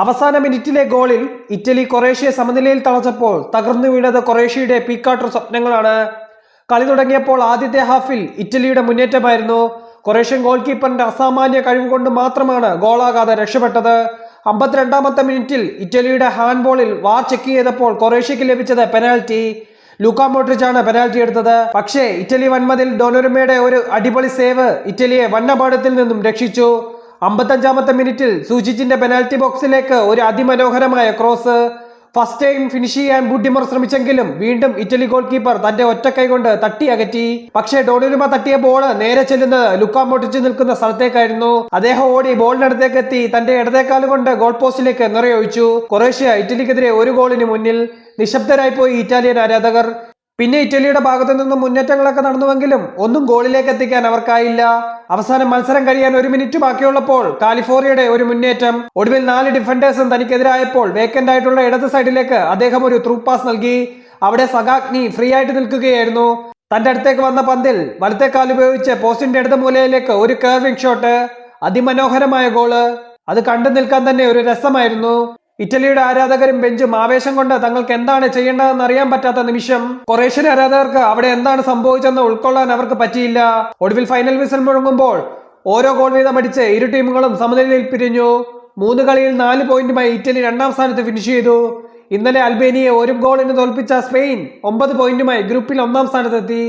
അവസാന മിനിറ്റിലെ ഗോളിൽ ഇറ്റലി കൊറേഷ്യയെ സമനിലയിൽ തളച്ചപ്പോൾ തകർന്നു വീണത് കൊറേഷ്യയുടെ പീക്കാട്ടർ സ്വപ്നങ്ങളാണ്. കളി തുടങ്ങിയപ്പോൾ ആദ്യത്തെ ഹാഫിൽ ഇറ്റലിയുടെ മുന്നേറ്റമായിരുന്നു. കൊറേഷ്യൻ ഗോൾ കീപ്പറിന്റെ അസാമാന്യ കഴിവ് കൊണ്ട് മാത്രമാണ് ഗോളാകാതെ രക്ഷപ്പെട്ടത്. അമ്പത്തിരണ്ടാമത്തെ മിനിറ്റിൽ ഇറ്റലിയുടെ ഹാൻഡ് ബോളിൽ വാർ ചെക്ക് ചെയ്തപ്പോൾ കൊറേഷ്യയ്ക്ക് ലഭിച്ചത് പെനാൽറ്റി. ലൂക്കാ മോട്രിച്ചാണ് പെനാൽറ്റി എടുത്തത്. പക്ഷേ ഇറ്റലി വൻമതിൽ ഡൊനോരുമയുടെ ഒരു അടിപൊളി സേവ് ഇറ്റലിയെ വന്നപാടത്തിൽ നിന്നും രക്ഷിച്ചു. അമ്പത്തഞ്ചാമത്തെ മിനിറ്റിൽ സൂചിച്ചിന്റെ പെനാൽറ്റി ബോക്സിലേക്ക് ഒരു അതിമനോഹരമായ ക്രോസ്. ഫസ്റ്റ് ടൈം ഫിനിഷ് ചെയ്യാൻ ബുദ്ധിമർ ശ്രമിച്ചെങ്കിലും വീണ്ടും ഇറ്റലി ഗോൾ കീപ്പർ തന്റെ ഒറ്റക്കൈ കൊണ്ട് തട്ടി അകറ്റി. പക്ഷേ ഡോണിലുമ തട്ടിയ ബോൾ നേരെ ചെല്ലുന്നത് ലുക്കാ മോട്ടിച്ച് നിൽക്കുന്ന സ്ഥലത്തേക്കായിരുന്നു. അദ്ദേഹം ഓടി ബോളിനടുത്തേക്ക് എത്തി തന്റെ ഇടതേക്കാൽ കൊണ്ട് ഗോൾ പോസ്റ്റിലേക്ക് നിറയൊഴിച്ചു. കൊറേഷ്യ ഇറ്റലിക്കെതിരെ ഒരു ഗോളിന് മുന്നിൽ നിശബ്ദരായി പോയി ഇറ്റാലിയൻ ആരാധകർ. പിന്നെ ഇറ്റലിയുടെ ഭാഗത്തു നിന്നും മുന്നേറ്റങ്ങളൊക്കെ നടന്നുവെങ്കിലും ഒന്നും ഗോളിലേക്ക് എത്തിക്കാൻ അവർക്കായില്ല. അവസാനം മത്സരം കഴിയാൻ ഒരു മിനിറ്റ് ബാക്കിയുള്ളപ്പോൾ കാലിഫോർണിയയുടെ ഒരു മുന്നേറ്റം. ഒടുവിൽ നാല് ഡിഫൻഡേഴ്സും തനിക്കെതിരായപ്പോൾ വേക്കന്റ് ആയിട്ടുള്ള ഇടത് സൈഡിലേക്ക് അദ്ദേഹം ഒരു ത്രൂ പാസ് നൽകി. അവിടെ സഗാഗ്നി ഫ്രീ ആയിട്ട് നിൽക്കുകയായിരുന്നു. തന്റെ അടുത്തേക്ക് വന്ന പന്തിൽ വലത്തെ കാൽ ഉപയോഗിച്ച് പോസ്റ്റിന്റെ ഇടത് മൂലയിലേക്ക് ഒരു കർവിംഗ് ഷോട്ട് അതിമനോഹരമായ ഗോൾ. അത് കണ്ടു നിൽക്കാൻ തന്നെ ഒരു രസമായിരുന്നു. ഇറ്റലിയുടെ ആരാധകരും ബെഞ്ചും ആവേശം കൊണ്ട് തങ്ങൾക്ക് എന്താണ് ചെയ്യേണ്ടതെന്ന് അറിയാൻ പറ്റാത്ത നിമിഷം കൊറേഷ്യൻ ആരാധകർക്ക് അവിടെ എന്താണ് സംഭവിച്ചെന്ന് ഉൾക്കൊള്ളാൻ അവർക്ക് പറ്റിയില്ല. ഒടുവിൽ ഫൈനൽ വിസിൽ മുഴങ്ങുമ്പോൾ ഓരോ ഗോൾ വീതം അടിച്ച് ഇരു ടീമുകളും സമനിലയിൽ പിരിഞ്ഞു. മൂന്ന് കളിയിൽ നാല് പോയിന്റുമായി ഇറ്റലി രണ്ടാം സ്ഥാനത്ത് ഫിനിഷ് ചെയ്തു. ഇന്നലെ അൽബേനിയെ ഒരു ഗോളിന് തോൽപ്പിച്ച സ്പെയിൻ ഒമ്പത് പോയിന്റുമായി ഗ്രൂപ്പിൽ ഒന്നാം സ്ഥാനത്തെത്തി.